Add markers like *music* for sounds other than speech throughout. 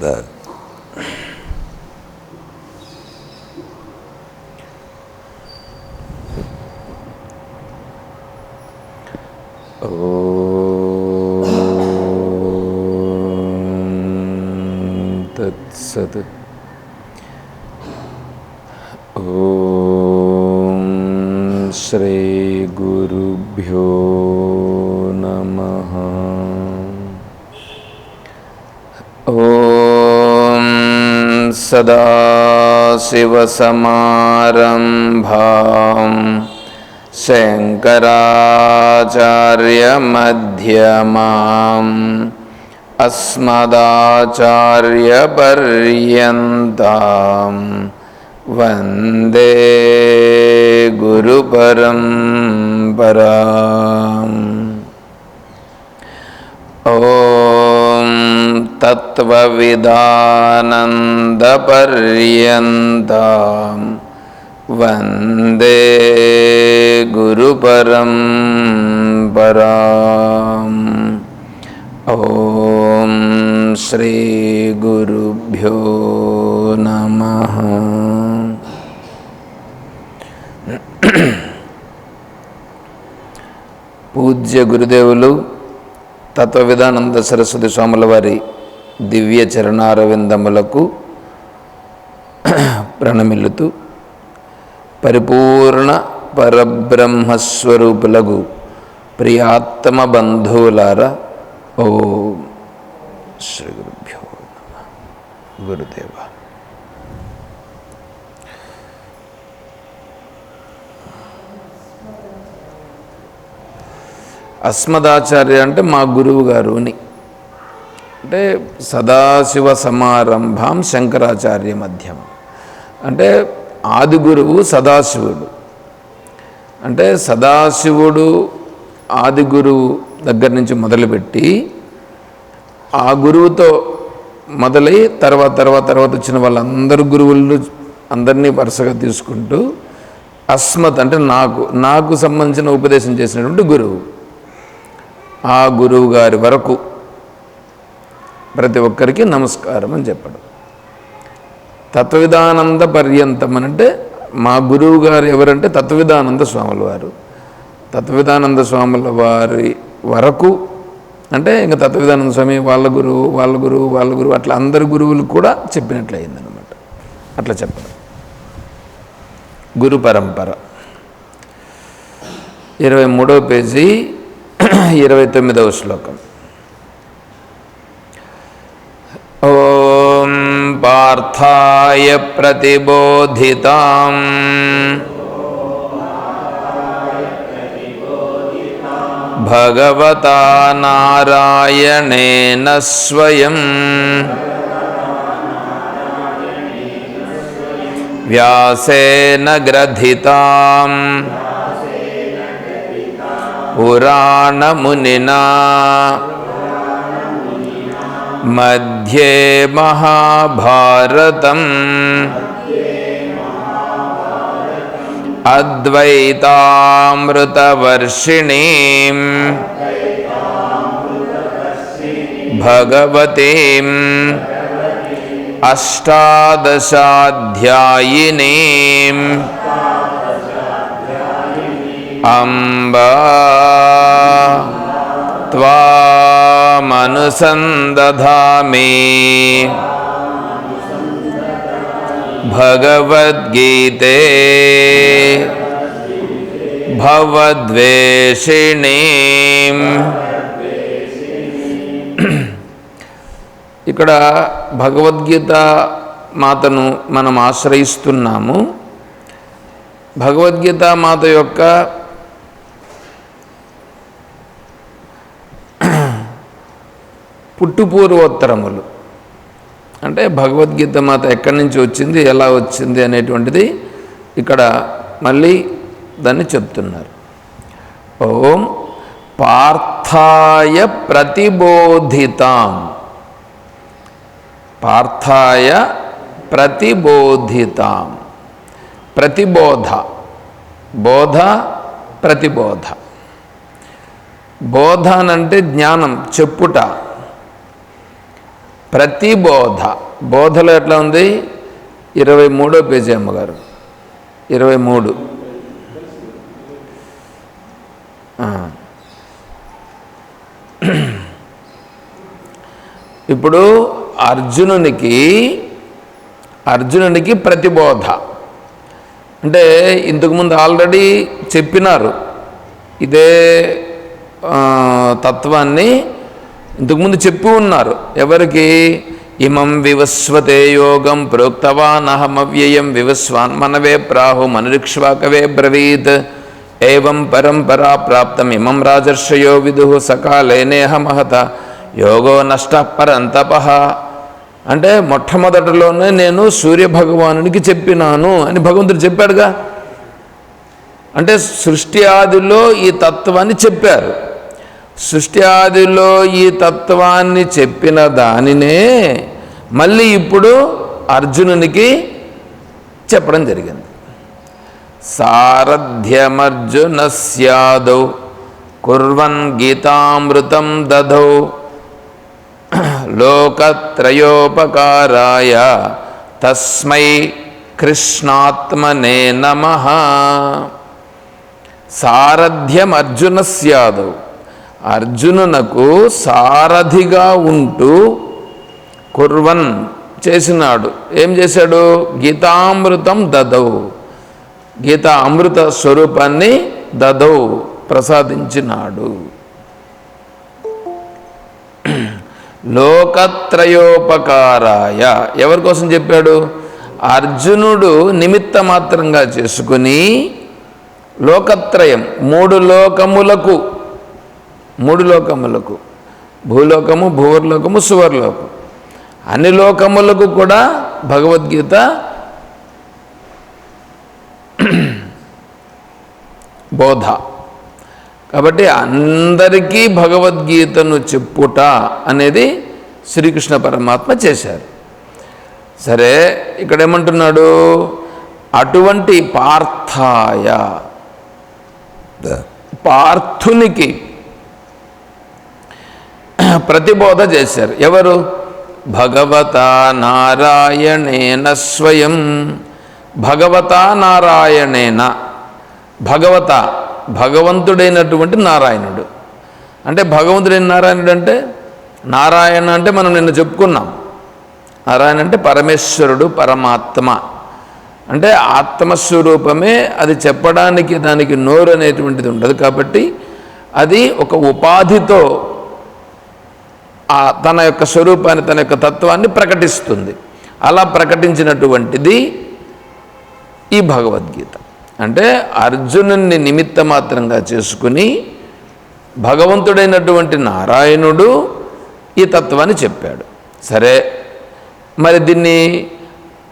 that ॐ तत्सत् ॐ श्रीगुरुभ्यो सदाशिवसमारं शङ्कराचार्यमध्यमाम्। अस्मदाचार्यपर्यन्तां वन्दे गुरुपरं पराम् ओ तत्त्वविदानन्दपर्यन्तां वन्दे गुरुपरम्पराम् ॐ श्रीगुरुभ्यो नमः పూజ్య గురుదేవులు తత్వవిధానంద సరస్వతి స్వాముల వారి దివ్య చరణారవిందములకు ప్రణమిల్లుతూ పరిపూర్ణ పరబ్రహ్మస్వరూపులకు ప్రియాత్మ బంధువులార ఓ శ్రీ గురుభ్యో గురుదేవ. అస్మదాచార్య అంటే మా గురువు గారు అని. అంటే సదాశివ సమారంభం శంకరాచార్య మధ్యం అంటే ఆది గురువు సదాశివుడు. అంటే సదాశివుడు ఆది గురువు దగ్గర నుంచి మొదలుపెట్టి ఆ గురువుతో మొదలై తర్వాత తర్వాత తర్వాత వచ్చిన వాళ్ళందరు గురువులు అందరినీ వరుసగా తీసుకుంటూ అస్మత్ అంటే నాకు నాకు సంబంధించిన ఉపదేశం చేసినటువంటి గురువు. ఆ గురువు గారి వరకు ప్రతి ఒక్కరికి నమస్కారం అని చెప్పడం. తత్వవిధానంద పర్యంతం అని అంటే మా గురువు గారు ఎవరంటే తత్వవిధానంద స్వాముల వారు. తత్వవిధానంద స్వాముల వారి వరకు అంటే ఇంకా తత్వవిధానంద స్వామి వాళ్ళ గురువు వాళ్ళ గురువు వాళ్ళ గురువు అట్లా అందరి గురువులు కూడా చెప్పినట్లు అయిందనమాట అట్లా చెప్పడం. గురు పరంపర. ఇరవై మూడవ పేజీ ఇరవై తొమ్మిదవ శ్లోకం. ॐ पार्थाय प्रतिबोधिताम् भगवता नारायणेन स्वयम् व्यासेन ग्रथिताम् पुराणमुनिना मध्ये महाभारतम् अद्वैतामृतवर्षिणीम् भगवतीम् अष्टादशाध्यायिनीम् अम्बा त्वामनुसन्दधामि भगवद्गीते భవద్వేషిణీం ఇక్కడ భగవద్గీత మాతను మనం ఆశ్రయిస్తున్నాము భగవద్గీత మాత యొక్క పుట్టుపూర్వోత్తరములు. అంటే భగవద్గీత మాత ఎక్కడి నుంచి వచ్చింది ఎలా వచ్చింది అనేటువంటిది ఇక్కడ మళ్ళీ దాన్ని చెప్తున్నారు. ఓం పార్థాయ ప్రతిబోధితాం. పార్థాయ ప్రతిబోధితాం. ప్రతిబోధ. బోధ ప్రతిబోధ. బోధ అనంటే జ్ఞానం చెప్పుట. ప్రతి బోధ బోధలో ఎట్లా ఉంది? ఇరవై మూడో పేజీ అమ్మగారు. ఇరవై మూడు ఇప్పుడు అర్జునునికి అర్జునునికి ప్రతిబోధ అంటే ఇంతకుముందు ఆల్రెడీ చెప్పినారు. ఇదే తత్వాన్ని ఇంతకుముందు చెప్పి ఉన్నారు ఎవరికి? ఇమం వివస్వతే యోగం ప్రోక్తవాన్ అహమవ్యయం వివస్వాన్ మనవే ప్రాహు మనురిక్ష్వాకవే బ్రవీత్ ఏం పరంపరా ప్రాప్తం ఇమం రాజర్షయో విదు సకాలేనేహ మహత. యోగో నష్ట పరంతప. అంటే మొట్టమొదటిలోనే నేను సూర్యభగవానునికి చెప్పినాను అని భగవంతుడు చెప్పాడుగా. అంటే సృష్టి ఆదిలో ఈ తత్వాన్ని చెప్పారు. సృష్టి ఆదిలో ఈ తత్వాన్ని చెప్పిన దానినే మళ్ళీ ఇప్పుడు అర్జునునికి చెప్పడం జరిగింది. సారథ్యమర్జున సదౌ కుర్వన్ గీతామృతం దధౌ లోకత్రయోపకారాయ తస్మై కృష్ణాత్మనే నమ. సారథ్యం సదౌ అర్జునునకు సారథిగా ఉంటూ కుర్వన్ చేసినాడు. ఏం చేశాడు? గీతామృతం దదౌ. గీతా అమృత స్వరూపాన్ని దదౌ ప్రసాదించినాడు. లోకత్రయోపకారాయ. ఎవరి కోసం చెప్పాడు? అర్జునుడు నిమిత్త మాత్రంగా చేసుకుని లోకత్రయం మూడు లోకములకు మూడు లోకములకు భూలోకము భూవర్లోకము సువర్లోకం అన్ని లోకములకు కూడా భగవద్గీత బోధ. కాబట్టి అందరికీ భగవద్గీతను చెప్పుట అనేది శ్రీకృష్ణ పరమాత్మ చేశారు. సరే ఇక్కడ ఏమంటున్నాడు అటువంటి పార్థాయ పార్థునికి ప్రతిబోధ చేశారు. ఎవరు? భగవత నారాయణేన స్వయం. భగవత నారాయణేన. భగవత భగవంతుడైనటువంటి నారాయణుడు. అంటే భగవంతుడైన నారాయణుడు అంటే నారాయణ అంటే మనం నిన్న చెప్పుకున్నాం. నారాయణ అంటే పరమేశ్వరుడు పరమాత్మ. అంటే ఆత్మస్వరూపమే అది చెప్పడానికి దానికి నోరు అనేటువంటిది ఉండదు కాబట్టి అది ఒక ఉపాధితో ఆ తన యొక్క స్వరూపాన్ని తన యొక్క తత్వాన్ని ప్రకటిస్తుంది. అలా ప్రకటించినటువంటిది ఈ భగవద్గీత. అంటే అర్జునుని నిమిత్త మాత్రంగా చేసుకుని భగవంతుడైనటువంటి నారాయణుడు ఈ తత్వాన్ని చెప్పాడు. సరే మరి దీన్ని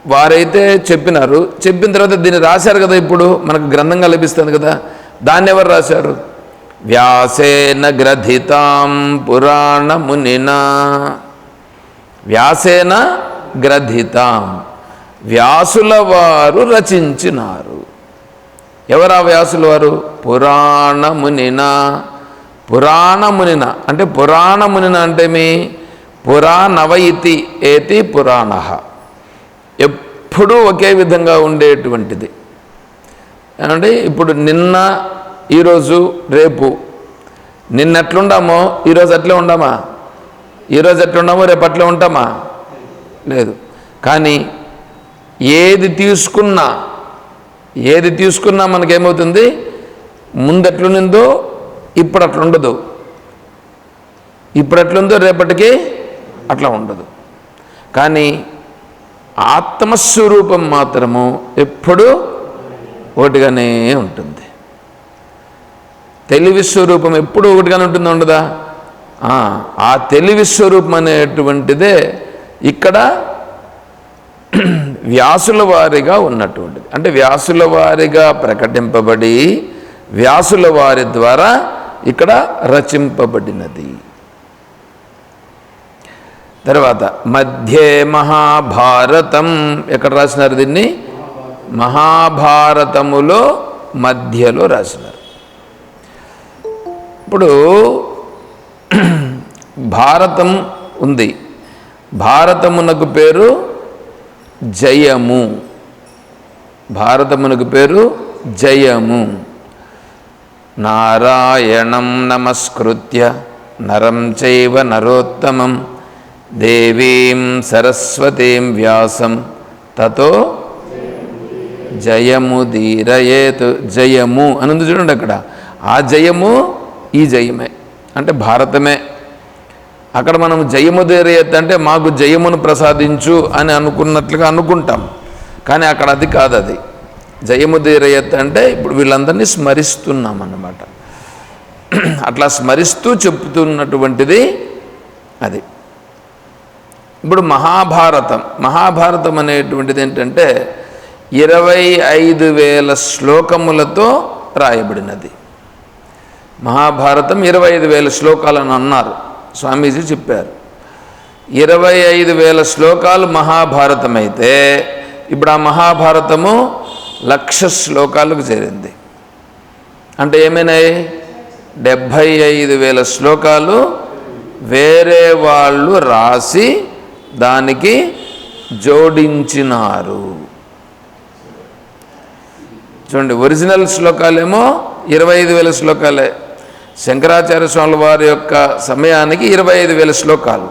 వారైతే చెప్పినారు. చెప్పిన తర్వాత దీన్ని రాశారు కదా ఇప్పుడు? మనకు గ్రంథంగా లభిస్తుంది కదా. దాన్ని ఎవరు రాశారు? వ్యాసేన గ్రథితాం పురాణ మునినా వ్యాసేన గ్రథితాం. వ్యాసుల వారు రచించినారు. ఎవరా వ్యాసుల వారు? పురాణమునిన. పురాణమునిన. అంటే పురాణమునిన అంటే మీ పురాణవ ఇతి ఏతి పురాణ. ఎప్పుడూ ఒకే విధంగా ఉండేటువంటిది. అంటే ఇప్పుడు నిన్న ఈరోజు రేపు నిన్న ఎట్లుండామో ఈరోజు అట్లే ఉండమా? ఈరోజు ఎట్లుండామో? రేపు అట్లే ఉంటామా? లేదు. కానీ ఏది తీసుకున్నా ఏది తీసుకున్నా మనకేమవుతుంది? ముందు ఎట్లుండిందో ఇప్పుడు అట్లుండదు ఇప్పుడు ఎట్లుందో రేపటికి అట్లా ఉండదు. కానీ ఆత్మస్వరూపం మాత్రము ఎప్పుడూ ఒకటిగానే ఉంటుంది. తెలివి స్వరూపం ఎప్పుడు ఒకటిగానే ఉంటుందా ఉండదా? ఆ, ఆ తెలివి స్వరూపం అనేటువంటిదే ఇక్కడ *clears throat* వ్యాసుల వారిగా ఉన్నటువంటిది. అంటే వ్యాసుల వారిగా ప్రకటింపబడి వ్యాసుల వారి ద్వారా ఇక్కడ రచింపబడినది. తర్వాత మధ్యే మహాభారతం. ఎక్కడ రాసినారు దీన్ని? మహాభారతములో మధ్యలో రాసినారు. ఇప్పుడు భారతం ఉంది. భారతమునకు పేరు జయము. భారతమునకు పేరు జయము. నారాయణం నమస్కృత్య నరం చైవ నరోత్తమం. దేవీం సరస్వతీం వ్యాసం తతో జయము ధీరయేతు జయము అనుంది చూడండి అక్కడ. ఆ జయము ఈ జయమే. అంటే భారతమే. అక్కడ మనం జయము ధీరయత్ అంటే మాకు జయమును ప్రసాదించు అని అనుకున్నట్లుగా అనుకుంటాం. కానీ అక్కడ అది కాదు అది జయము ధీరయత్ అంటే ఇప్పుడు వీళ్ళందరినీ స్మరిస్తున్నాం అన్నమాట. అట్లా స్మరిస్తూ చెప్తున్నటువంటిది అది. ఇప్పుడు మహాభారతం. మహాభారతం అనేటువంటిది ఏంటంటే ఇరవై ఐదు వేల శ్లోకములతో రాయబడినది. మహాభారతం ఇరవై ఐదు వేల శ్లోకాలని అన్నారు. స్వామీజీ చెప్పారు. ఇరవై ఐదు వేల శ్లోకాలు మహాభారతం అయితే ఇప్పుడు ఆ మహాభారతము లక్ష శ్లోకాలకు చేరింది. అంటే ఏమైనాయి? డెబ్భై ఐదు వేల శ్లోకాలు వేరే వాళ్ళు రాసి దానికి జోడించినారు. చూడండి ఒరిజినల్ శ్లోకాలేమో ఇరవై ఐదు వేల శ్లోకాలే. శంకరాచార్య స్వామి వారి యొక్క సమయానికి ఇరవై ఐదు వేల శ్లోకాలు.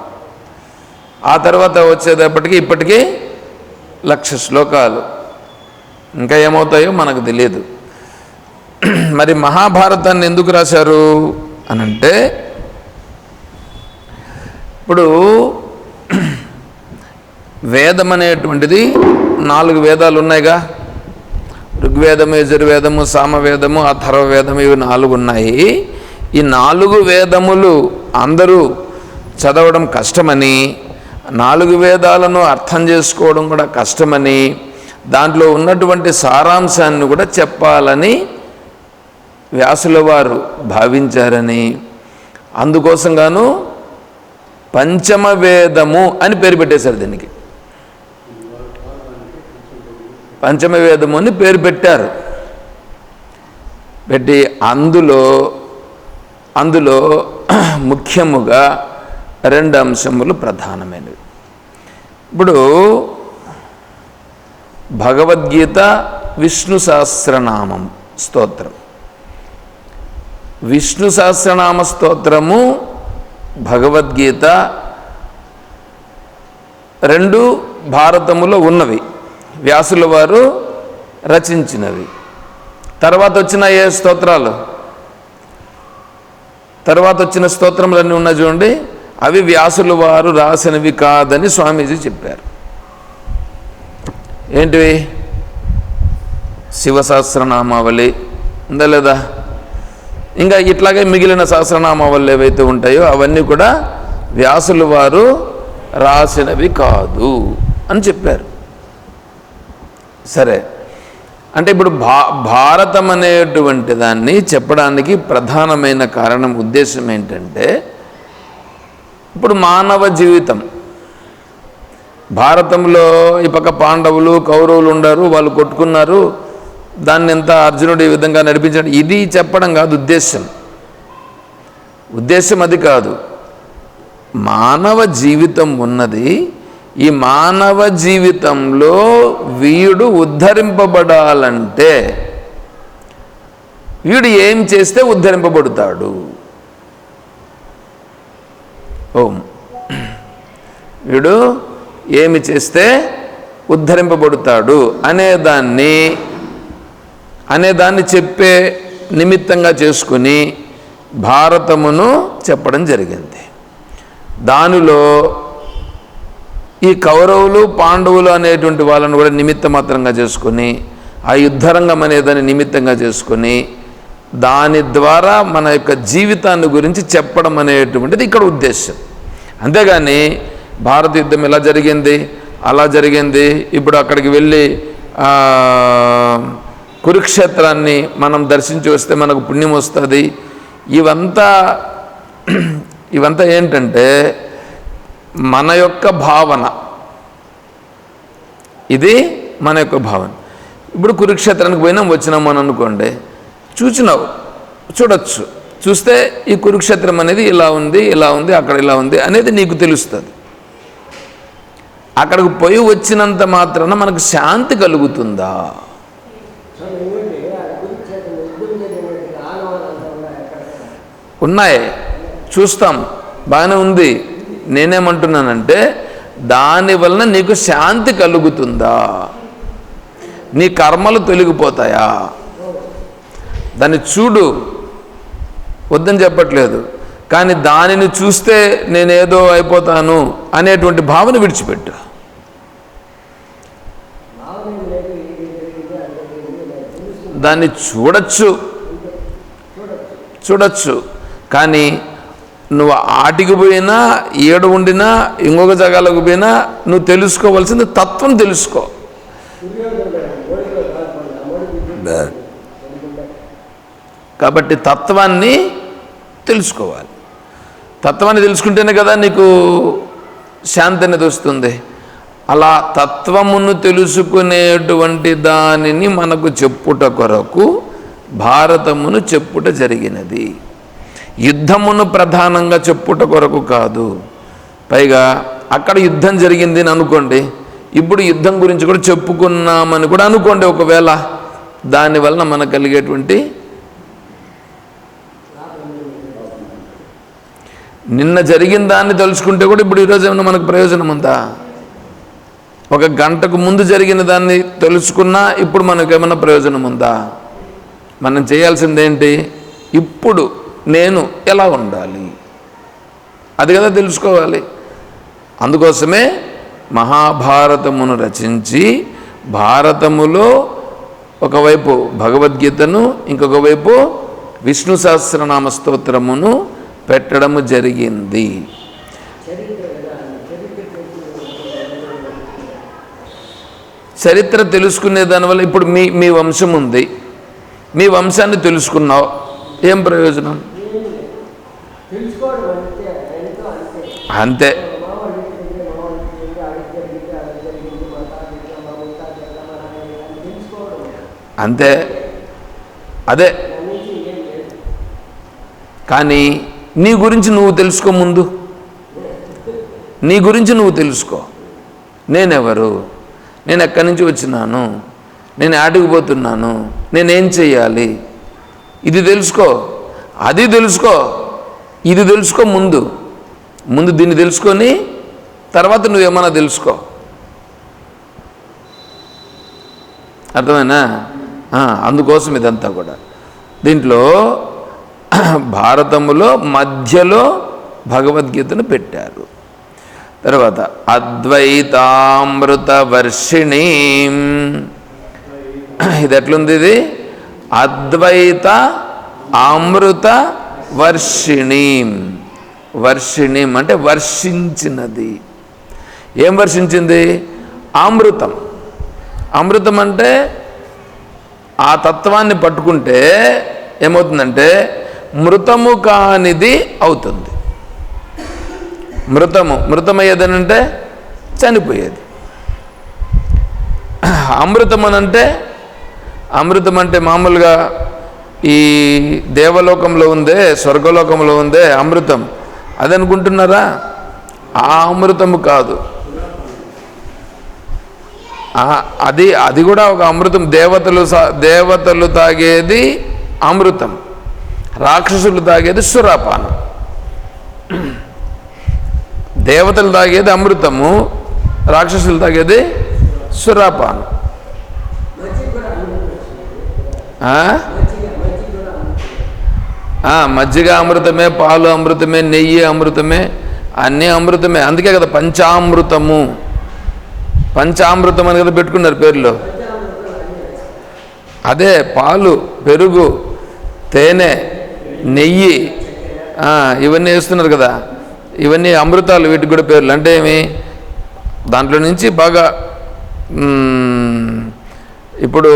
ఆ తర్వాత వచ్చేటప్పటికి ఇప్పటికీ లక్ష శ్లోకాలు. ఇంకా ఏమవుతాయో మనకు తెలియదు. మరి మహాభారతాన్ని ఎందుకు రాశారు? అనంటే ఇప్పుడు వేదం అనేటువంటిది నాలుగు వేదాలు ఉన్నాయిగా. ఋగ్వేదము యజుర్వేదము సామవేదము అథర్వవేదము ఇవి నాలుగు ఉన్నాయి. ఈ నాలుగు వేదములు అందరూ చదవడం కష్టమని నాలుగు వేదాలను అర్థం చేసుకోవడం కూడా కష్టమని దాంట్లో ఉన్నటువంటి సారాంశాన్ని కూడా చెప్పాలని వ్యాసుల వారు భావించారని. అందుకోసంగాను పంచమ వేదము అని పేరు పెట్టేశారు దీనికి. పంచమ వేదము అని పేరు పెట్టారు. పెట్టి అందులో అందులో *clears throat* ముఖ్యముగా రెండు అంశములు ప్రధానమైనవి. ఇప్పుడు భగవద్గీత విష్ణు సహస్రనామం స్తోత్రం. విష్ణు సహస్రనామ స్తోత్రము భగవద్గీత రెండు భారతములో ఉన్నవి. వ్యాసుల వారు రచించినవి. తర్వాత వచ్చిన ఏ స్తోత్రాలు? తర్వాత వచ్చిన స్తోత్రములన్నీ ఉన్నాయి చూడండి. అవి వ్యాసుల వారు రాసినవి కాదని స్వామీజీ చెప్పారు. ఏంటివి? శివ సహస్రనామావళి ఉందా లేదా? ఇంకా ఇట్లాగే మిగిలిన సహస్రనామావళి ఏవైతే ఉంటాయో అవన్నీ కూడా వ్యాసుల వారు రాసినవి కాదు అని చెప్పారు. సరే. అంటే ఇప్పుడు భా భారతం అనేటువంటి దాన్ని చెప్పడానికి ప్రధానమైన కారణం ఉద్దేశం ఏంటంటే ఇప్పుడు మానవ జీవితం. భారతంలో ఈ పక్క పాండవులు కౌరవులు ఉండరు వాళ్ళు కొట్టుకున్నారు దాన్ని ఎంత అర్జునుడు ఈ విధంగా నడిపించాడు ఇది చెప్పడం కాదు ఉద్దేశం. ఉద్దేశం అది కాదు. మానవ జీవితం ఉన్నది ఈ మానవ జీవితంలో వీడు ఉద్ధరింపబడాలంటే వీడు ఏం చేస్తే ఉద్ధరింపబడతాడు? ఓం. వీడు ఏమి చేస్తే ఉద్ధరింపబడతాడు అనేదాన్ని అనేదాన్ని చెప్పే నిమిత్తంగా చేసుకుని భారతమును చెప్పడం జరిగింది. దానిలో ఈ కౌరవులు పాండవులు అనేటువంటి వాళ్ళను కూడా నిమిత్త మాత్రంగా చేసుకొని ఆ యుద్ధరంగం అనేదాన్ని నిమిత్తంగా చేసుకొని దాని ద్వారా మన యొక్క జీవితాన్ని గురించి చెప్పడం అనేటువంటిది ఇక్కడ ఉద్దేశం అంతేగాని భారత యుద్ధం ఎలా జరిగింది? అలా జరిగింది. ఇప్పుడు అక్కడికి వెళ్ళి కురుక్షేత్రాన్ని మనం దర్శించి వస్తే మనకు పుణ్యం వస్తుంది. ఇవంతా ఇవంతా ఏంటంటే మన యొక్క భావన. ఇది మన యొక్క భావన. ఇప్పుడు కురుక్షేత్రానికి పోయినాం వచ్చినాం అని అనుకోండి చూసినావు చూడొచ్చు. చూస్తే ఈ కురుక్షేత్రం అనేది ఇలా ఉంది ఇలా ఉంది అక్కడ ఇలా ఉంది అనేది నీకు తెలుస్తుంది. అక్కడికి పోయి వచ్చినంత మాత్రాన మనకు శాంతి కలుగుతుందా? ఉన్నాయి. చూస్తాం. బాగానే ఉంది. నేనేమంటున్నానంటే దాని వలన నీకు శాంతి కలుగుతుందా? నీ కర్మలు తొలగిపోతాయా? దాన్ని చూడు. వద్దని చెప్పట్లేదు. కానీ దానిని చూస్తే నేనేదో అయిపోతాను అనేటువంటి భావన విడిచిపెట్టు. దాన్ని చూడొచ్చు. చూడొచ్చు. కానీ నువ్వు ఆటికి పోయినా ఏడు ఉండినా ఇంకొక జగాలకు పోయినా నువ్వు తెలుసుకోవాల్సింది తత్వం తెలుసుకో. కాబట్టి తత్వాన్ని తెలుసుకోవాలి. తత్వాన్ని తెలుసుకుంటేనే కదా నీకు శాంతి అనేది వస్తుంది. అలా తత్వమును తెలుసుకునేటువంటి దానిని మనకు చెప్పుట కొరకు భారతమును చెప్పుట జరిగినది. యుద్ధమును ప్రధానంగా చెప్పుట కొరకు కాదు. పైగా అక్కడ యుద్ధం జరిగింది అని అనుకోండి ఇప్పుడు యుద్ధం గురించి కూడా చెప్పుకున్నామని కూడా అనుకోండి ఒకవేళ. దానివలన మనకు కలిగేటువంటి నిన్న జరిగిన దాన్ని తెలుసుకుంటే కూడా ఇప్పుడు ఈరోజు ఏమైనా మనకు ప్రయోజనం ఉందా? ఒక గంటకు ముందు జరిగిన దాన్ని తెలుసుకున్నా ఇప్పుడు మనకు ఏమైనా ప్రయోజనం ఉందా? మనం చేయాల్సింది ఏంటి ఇప్పుడు నేను ఎలా ఉండాలి? అది కదా తెలుసుకోవాలి. అందుకోసమే మహాభారతమును రచించి భారతములో ఒకవైపు భగవద్గీతను ఇంకొక వైపు విష్ణు సహస్రనామ స్తోత్రమును పెట్టడము జరిగింది. చరిత్ర తెలుసుకునే దానివల్ల ఇప్పుడు మీ మీ వంశం ఉంది. మీ వంశాన్ని తెలుసుకున్నావు. ఏం ప్రయోజనం? అంతే. అంతే. అదే. కానీ నీ గురించి నువ్వు తెలుసుకో ముందు. నీ గురించి నువ్వు తెలుసుకో. నేనెవరు? నేను ఎక్కడి నుంచి వచ్చినాను? నేను ఆడికి పోతున్నాను? నేనేం చెయ్యాలి? ఇది తెలుసుకో. అది తెలుసుకో. ఇది తెలుసుకో ముందు. ముందు దీన్ని తెలుసుకొని తర్వాత నువ్వేమన్నా తెలుసుకో. అర్థమైనా అందుకోసం ఇదంతా కూడా. దీంట్లో భారతములో మధ్యలో భగవద్గీతను పెట్టారు. తర్వాత అద్వైతామృత వర్షిణి ఇది ఎట్లుంది ఇది? అద్వైత అమృత వర్షిణీం వర్షిణి అంటే వర్షించినది. ఏం వర్షించింది? అమృతం. అమృతం అంటే ఆ తత్వాన్ని పట్టుకుంటే ఏమవుతుందంటే మృతము కానిది అవుతుంది. మృతము మృతమయ్యేదనంటే చనిపోయేది. అమృతం అనంటే అమృతం అంటే మామూలుగా ఈ దేవలోకంలో ఉందే స్వర్గలోకంలో ఉందే అమృతం. అది అనుకుంటున్నారా ఆ అమృతము కాదు. అది అది కూడా ఒక అమృతం. దేవతలు సా- దేవతలు తాగేది అమృతం. రాక్షసులు తాగేది సురాపానం. దేవతలు తాగేది అమృతము రాక్షసులు తాగేది సురాపానం మజ్జిగ కూడా అమృతం ఆ? మజ్జిగ మజ్జిగ కూడా అమృతం ఆ, మజ్జిగ అమృతమే పాలు అమృతమే నెయ్యి అమృతమే అన్నీ అమృతమే. అందుకే కదా పంచామృతము. పంచామృతం అని కదా పెట్టుకున్నారు పేర్లు. అదే పాలు పెరుగు తేనె నెయ్యి ఇవన్నీ వేస్తున్నారు కదా. ఇవన్నీ అమృతాలు వీటికి కూడా పేర్లు. అంటే ఏమి? దాంట్లో నుంచి బాగా ఇప్పుడు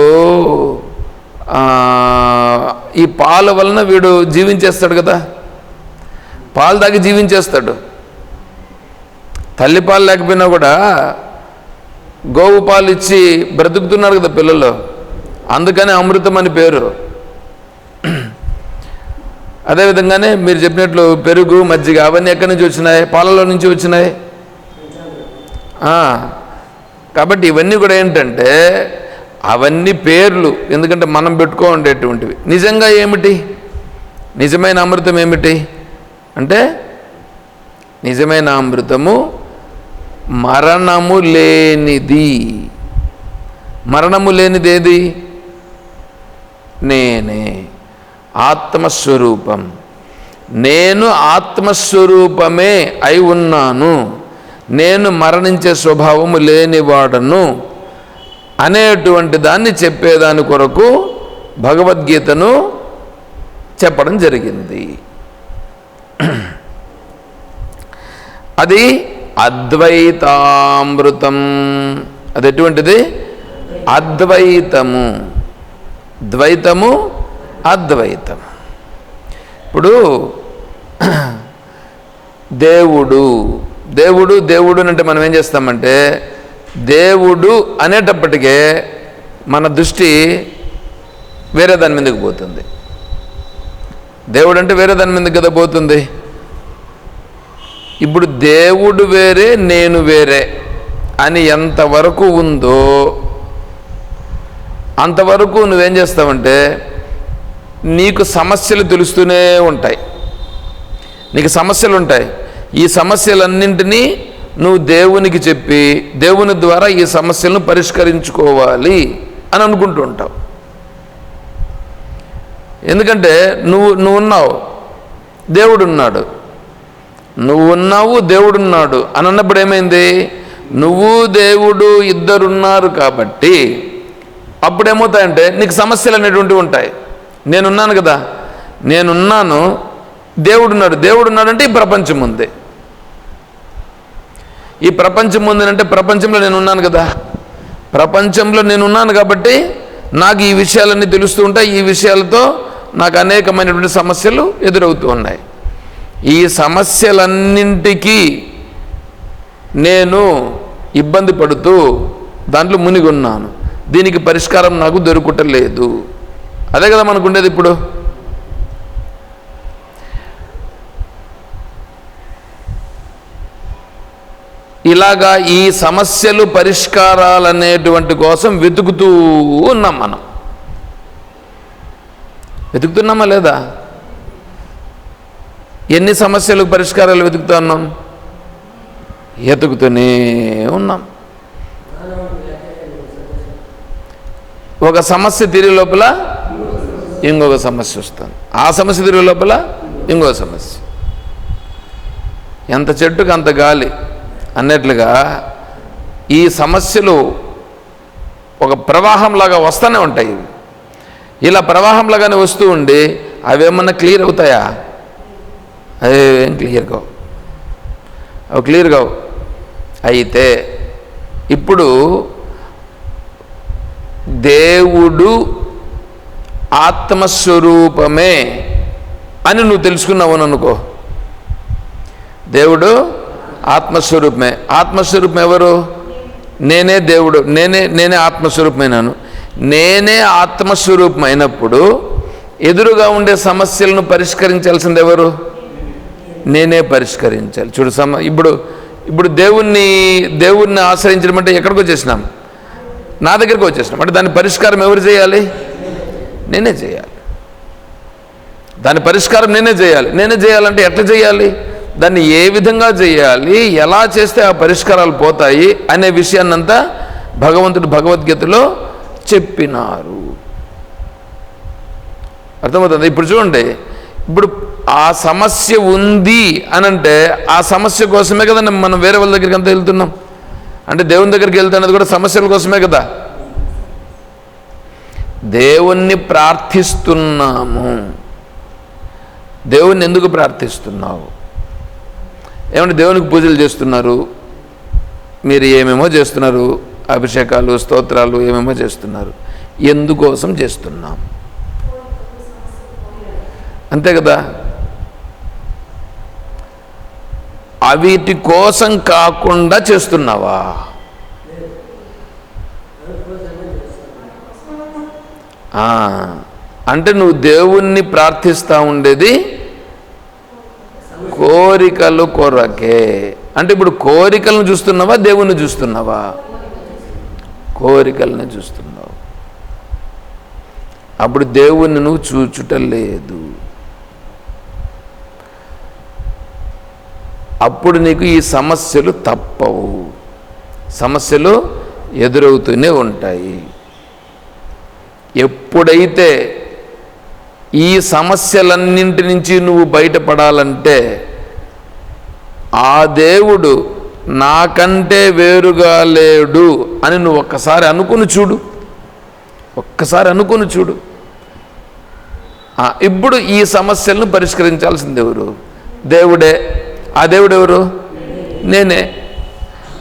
ఈ పాల వలన వీడు జీవించేస్తాడు కదా? పాలు తాగి జీవించేస్తాడు. తల్లి పాలు లేకపోయినా కూడా గోవు పాలు ఇచ్చి బ్రతుకుతున్నారు కదా పిల్లలు. అందుకనే అమృతం అని పేరు. అదేవిధంగానే మీరు చెప్పినట్లు పెరుగు మజ్జిగ అవన్నీ ఎక్కడి నుంచి వచ్చినాయి? పాలలో నుంచి వచ్చినాయి? కాబట్టి ఇవన్నీ కూడా ఏంటంటే అవన్నీ పేర్లు ఎందుకంటే మనం పెట్టుకో ఉండేటువంటివి నిజంగా ఏమిటి? నిజమైన అమృతం ఏమిటి? అంటే నిజమైన అమృతము మరణము లేనిది. మరణము లేనిది ఏది నేనే. ఆత్మస్వరూపం. నేను ఆత్మస్వరూపమే అయి ఉన్నాను. నేను మరణించే స్వభావము లేనివాడను. అనేటువంటి దాన్ని చెప్పేదాని కొరకు భగవద్గీతను చెప్పడం జరిగింది. అది అద్వైతామృతం. అది ఎటువంటిది అద్వైతము. ద్వైతము అద్వైతం. ఇప్పుడు దేవుడు. దేవుడు దేవుడు అంటే మనం ఏం చేస్తామంటే దేవుడు అనేటప్పటికే మన దృష్టి వేరే దాని మీదకి పోతుంది. దేవుడు అంటే వేరే దాని మీదకి కదా పోతుంది? ఇప్పుడు దేవుడు వేరే నేను వేరే అని ఎంతవరకు ఉందో అంతవరకు నువ్వేం చేస్తావంటే నీకు సమస్యలు తెలుస్తూనే ఉంటాయి. నీకు సమస్యలు ఉంటాయి. ఈ సమస్యలన్నింటినీ నువ్వు దేవునికి చెప్పి దేవుని ద్వారా ఈ సమస్యలను పరిష్కరించుకోవాలి అని అనుకుంటూ ఉంటావు ఎందుకంటే నువ్వు నువ్వు ఉన్నావు. నువ్వున్నావు నువ్వు ఉన్నావు దేవుడున్నాడు అని అన్నప్పుడు ఏమైంది? నువ్వు దేవుడు ఇద్దరున్నారు కాబట్టి అప్పుడు ఏమవుతాయంటే నీకు సమస్యలు అనేటువంటివి ఉంటాయి. నేనున్నాను కదా. నేనున్నాను. దేవుడున్నాడు. దేవుడున్నాడు అంటే ఈ ప్రపంచం ఉంది. ఈ ప్రపంచం ఉందనంటే ప్రపంచంలో నేను ఉన్నాను కదా. ప్రపంచంలో నేను ఉన్నాను కాబట్టి నాకు ఈ విషయాలన్నీ తెలుస్తూ ఉంటాయి. ఈ విషయాలతో నాకు అనేకమైనటువంటి సమస్యలు ఎదురవుతూ ఉన్నాయి. ఈ సమస్యలన్నింటికీ నేను ఇబ్బంది పడుతూ దాంట్లో మునిగి ఉన్నాను దీనికి పరిష్కారం నాకు దొరుకుటలేదు. అదే కదా మనకు ఉండేది ఇప్పుడు? ఇలాగా ఈ సమస్యలు పరిష్కారాలనేటువంటి కోసం వెతుకుతూ ఉన్నాం మనం. వెతుకుతున్నామా లేదా? ఎన్ని సమస్యలకు పరిష్కారాలు వెతుకుతూ ఉన్నాం? వెతుకుతూనే ఉన్నాం. ఒక సమస్య తీరే లోపల ఇంకొక సమస్య వస్తుంది. ఆ సమస్య తీరే లోపల ఇంకొక సమస్య. ఎంత చెట్టుకు అంత గాలి. అన్నట్లుగా ఈ సమస్యలు ఒక ప్రవాహంలాగా వస్తూనే ఉంటాయి. ఇలా ప్రవాహంలాగానే వస్తూ ఉండి అవేమన్నా క్లియర్ అవుతాయా? అవేం క్లియర్ కావు. అవి క్లియర్ కావు. అయితే ఇప్పుడు దేవుడు ఆత్మస్వరూపమే అని నువ్వు తెలుసుకున్నావు అనుకో. దేవుడు ఆత్మస్వరూపమే. ఆత్మస్వరూపం ఎవరు? నేనే దేవుడు. నేనే నేనే ఆత్మస్వరూపమైనాను. నేనే ఆత్మస్వరూపం అయినప్పుడు ఎదురుగా ఉండే సమస్యలను పరిష్కరించాల్సింది ఎవరు? నేనే పరిష్కరించాలి. చూడు సమ ఇప్పుడు ఇప్పుడు దేవుణ్ణి దేవుణ్ణి ఆశ్రయించడం అంటే ఎక్కడికి వచ్చేసినాం? నా దగ్గరికి వచ్చేసినాం. అంటే దాని పరిష్కారం ఎవరు చేయాలి? నేనే చేయాలి. దాని పరిష్కారం నేనే చేయాలి. నేనే చేయాలంటే ఎట్లా చేయాలి? దాన్ని ఏ విధంగా చేయాలి ఎలా చేస్తే ఆ పరిష్కారాలు పోతాయి అనే విషయాన్నంతా భగవంతుడు భగవద్గీతలో చెప్పినారు. అర్థమవుతుంది? ఇప్పుడు చూడండి. ఇప్పుడు ఆ సమస్య ఉంది అని అంటే ఆ సమస్య కోసమే కదా మనం వేరే వాళ్ళ దగ్గరికి అంతా వెళ్తున్నాం. అంటే దేవుని దగ్గరికి వెళ్తున్నది కూడా సమస్యల కోసమే కదా. దేవుణ్ణి ప్రార్థిస్తున్నాము. దేవుణ్ణి ఎందుకు ప్రార్థిస్తున్నావు? ఏమంటే దేవునికి పూజలు చేస్తున్నారు? మీరు ఏమేమో చేస్తున్నారు? అభిషేకాలు స్తోత్రాలు ఏమేమో చేస్తున్నారు? ఎందుకోసం చేస్తున్నాం? అంతే కదా? అవిటి కోసం కాకుండా చేస్తున్నావా? అంటే నువ్వు దేవుణ్ణి ప్రార్థిస్తూ ఉండేది కోరికలు కొరకే. అంటే ఇప్పుడు కోరికలను చూస్తున్నావా దేవుణ్ణి చూస్తున్నావా? కోరికలను చూస్తున్నావు. అప్పుడు దేవుణ్ణి నువ్వు చూచుటలేదు. అప్పుడు నీకు ఈ సమస్యలు తప్పవు. సమస్యలు ఎదురవుతూనే ఉంటాయి. ఎప్పుడైతే ఈ సమస్యలన్నింటి నుంచి నువ్వు బయటపడాలంటే ఆ దేవుడు నాకంటే వేరుగా లేడు అని నువ్వు ఒక్కసారి అనుకుని చూడు. ఒక్కసారి అనుకుని చూడు. ఇప్పుడు ఈ సమస్యలను పరిష్కరించాల్సింది ఎవరు? దేవుడే. ఆ దేవుడు ఎవరు? నేనే.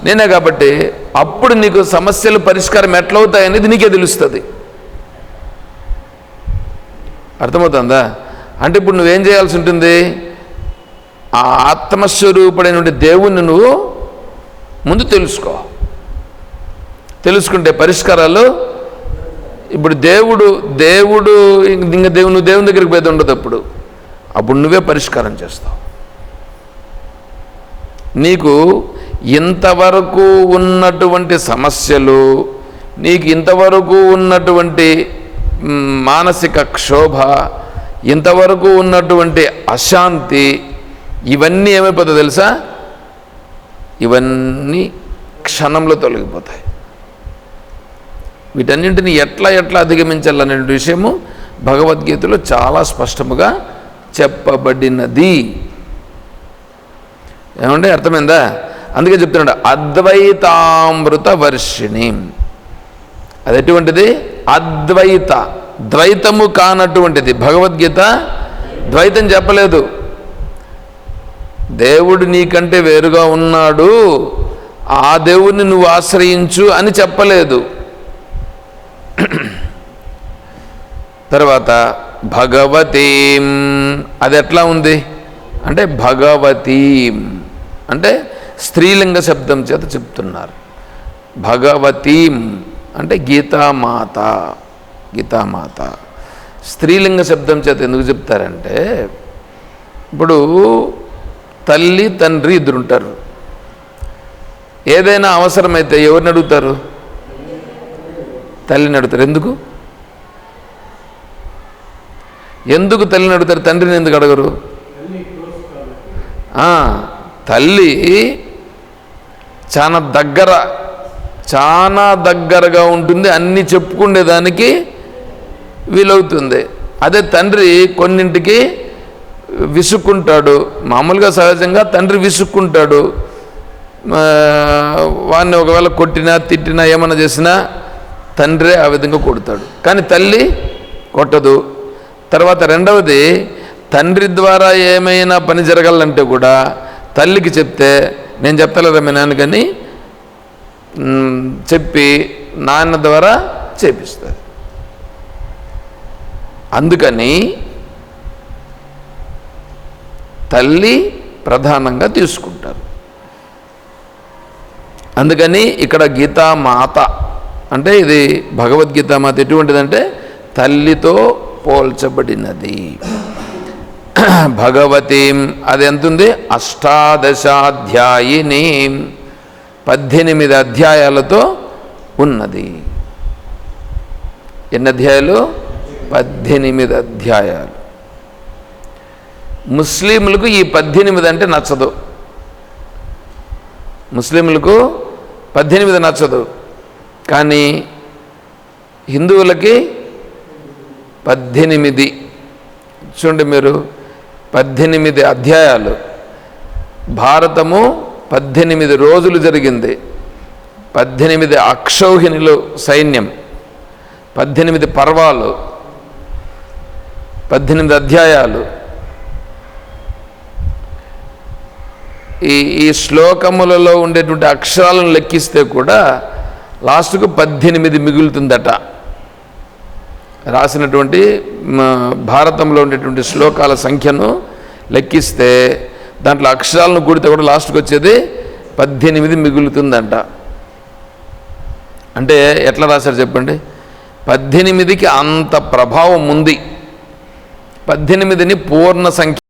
నేనే కాబట్టి అప్పుడు నీకు సమస్యలు పరిష్కారం ఎట్లవుతాయనేది నీకే తెలుస్తుంది. అర్థమవుతుందా? అంటే ఇప్పుడు నువ్వేం చేయాల్సి ఉంటుంది? ఆ ఆత్మస్వరూపుడైన దేవుణ్ణి నువ్వు ముందు తెలుసుకో. తెలుసుకుంటే పరిష్కారాలు ఇప్పుడు దేవుడు దేవుడు ఇంకా దేవుడు నువ్వు దేవుని దగ్గరికి పోయి ఉండదు అప్పుడు. అప్పుడు నువ్వే పరిష్కారం చేస్తావు. నీకు ఇంతవరకు ఉన్నటువంటి సమస్యలు నీకు ఇంతవరకు ఉన్నటువంటి మానసిక క్షోభ ఇంతవరకు ఉన్నటువంటి అశాంతి ఇవన్నీ ఏమైపోతాయి తెలుసా? ఇవన్నీ క్షణంలో తొలగిపోతాయి. వీటన్నింటిని ఎట్లా ఎట్లా అధిగమించాలనే విషయము భగవద్గీతలో చాలా స్పష్టముగా చెప్పబడినది. ఏమంటే అర్థమైందా? అందుకే చెప్తున్నాడు అద్వైతామృత వర్షిణి అది ఎటువంటిది అద్వైత. ద్వైతము కానటువంటిది. భగవద్గీత ద్వైతం చెప్పలేదు. దేవుడు నీకంటే వేరుగా ఉన్నాడు. ఆ దేవుడిని నువ్వు ఆశ్రయించు అని చెప్పలేదు. తర్వాత భగవతీం. అది ఎట్లా ఉంది? అంటే భగవతీం. అంటే స్త్రీలింగ శబ్దం చేత చెప్తున్నారు. భగవతీం. అంటే గీతామాత గీతామాత స్త్రీలింగ శబ్దం చేత ఎందుకు చెప్తారంటే ఇప్పుడు తల్లి తండ్రి ఇద్దరు ఉంటారు. ఏదైనా అవసరమైతే ఎవరిని అడుగుతారు? తల్లిని అడుగుతారు. ఎందుకు? ఎందుకు తల్లిని అడుగుతారు? తండ్రిని ఎందుకు అడగరు? తల్లి చాలా దగ్గర చాలా దగ్గరగా ఉంటుంది అన్నీ చెప్పుకునేదానికి వీలవుతుంది. అదే తండ్రి కొన్నింటికి విసుక్కుంటాడు. మామూలుగా సహజంగా తండ్రి విసుక్కుంటాడు. వాడిని ఒకవేళ కొట్టినా తిట్టినా ఏమైనా చేసినా తండ్రే ఆ విధంగా కొడతాడు. కానీ తల్లి కొట్టదు. తర్వాత రెండవది తండ్రి ద్వారా ఏమైనా పని జరగాలంటే కూడా తల్లికి చెప్తే నేను చెప్తలేదా మీ నాన్న కానీ చెప్పి నాన్న ద్వారా చేపిస్తారు. అందుకని తల్లి ప్రధానంగా తీసుకుంటారు. అందుకని ఇక్కడ గీతామాత అంటే ఇది భగవద్గీత మాత ఎటువంటిదంటే తల్లితో పోల్చబడినది. భగవతీం అది ఎంతుంది? అష్టాదశాధ్యాయిని పద్దెనిమిది అధ్యాయాలతో ఉన్నది. ఎన్ని అధ్యాయాలు? పద్దెనిమిది అధ్యాయాలు. ముస్లింలకు ఈ పద్దెనిమిది అంటే నచ్చదు. ముస్లింలకు పద్దెనిమిది నచ్చదు. కానీ హిందువులకి పద్దెనిమిది. చూడండి మీరు పద్దెనిమిది అధ్యాయాలు. భారతము పద్దెనిమిది రోజులు జరిగింది. పద్దెనిమిది అక్షౌహిణులు సైన్యం. పద్దెనిమిది పర్వాలు. పద్దెనిమిది అధ్యాయాలు. ఈ ఈ శ్లోకములలో ఉండేటువంటి అక్షరాలను లెక్కిస్తే కూడా లాస్ట్కు పద్దెనిమిది మిగులుతుందట. రాసినటువంటి భారతంలో ఉండేటువంటి శ్లోకాల సంఖ్యను లెక్కిస్తే దాంట్లో అక్షరాలను కూడితే కూడా లాస్ట్కి వచ్చేది పద్దెనిమిది మిగులుతుందంట. అంటే ఎట్లా రాశారు చెప్పండి? పద్దెనిమిదికి అంత ప్రభావం ఉంది. పద్దెనిమిదిని పూర్ణ సంఖ్య